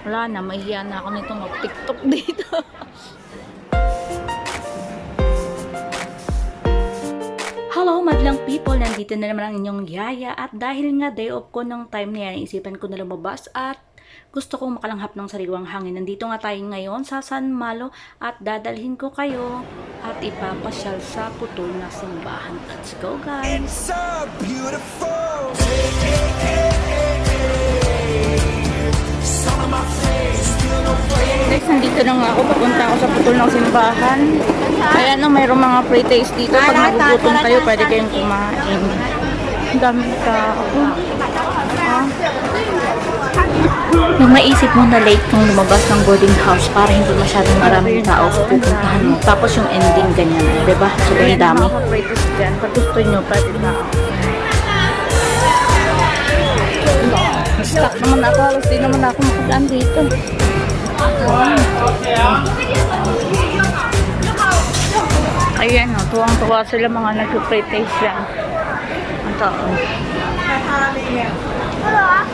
Wala na, mahihiya na ako nito mag-tiktok dito. Hello, madlang people! Nandito na naman ang inyong yaya at dahil nga day off ko ng time na yan, isipan ko na lumabas at gusto kong makalanghap ng sariwang hangin. Nandito nga tayo ngayon sa San Malo at dadalhin ko kayo at ipapasyal sa putol na simbahan. Let's go guys! It's so beautiful. Nandito na nga ako. Papunta ako sa putol ng simbahan. Kaya no, mayroong mga free taste dito. Pag nagugutom kayo, pwede kayong kumain. Ang daming tao. Ah. Nung maisip mo na late kang lumabas ng boarding house para hindi masyadong maraming tao sa pupuntahan mo. Tapos yung ending ganyan, di ba? Sobrang dami. Pag gusto nyo, pwede na Stuck naman ako. Halos di naman ako makagaan dito. Ayan, oh, tuwang-tuwa sila mga nag-pre-taste yan. Ang tao.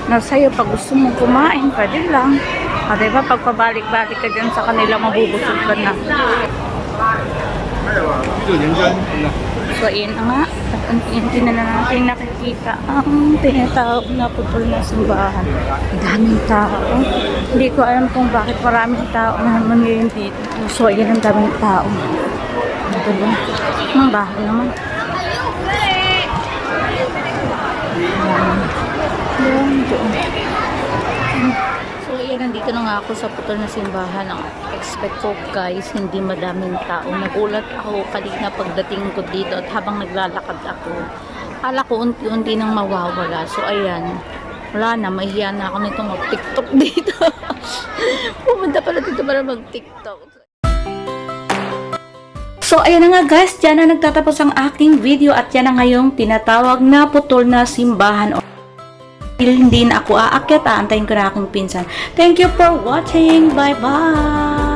Nasa'yo, pag gusto mong kumain, pwede lang. O, diba, pag pabalik-balik ka dyan sa kanila, mabubusog ka na. So, yun nga. At unti-unti na na natin nakikita ang tinatawag na putol na simbahan. Daming tao. Hindi ko alam kung bakit maraming tao na naman ngayon dito. So, yun ang daming tao. Diba? Ang bahay naman. Ayan. Ayan, doon. Yan, nandito na nga ako sa putol na simbahan. Expect ko, guys, hindi madaming tao. Nagulat ako kanina pagdating ko dito at habang naglalakad ako, kala ko unti-unti nang mawawala. So, ayan. Wala na, mahihiya na ako nito mag-tiktok dito. Pumunta pala dito para mag-tiktok. So, ayan na nga guys, dyan na nagtatapos ang aking video at yan na ngayong tinatawag na putol na simbahan hindi na ako aakyat, aantayin ko na aking pinsan. Thank you for watching. Bye-bye!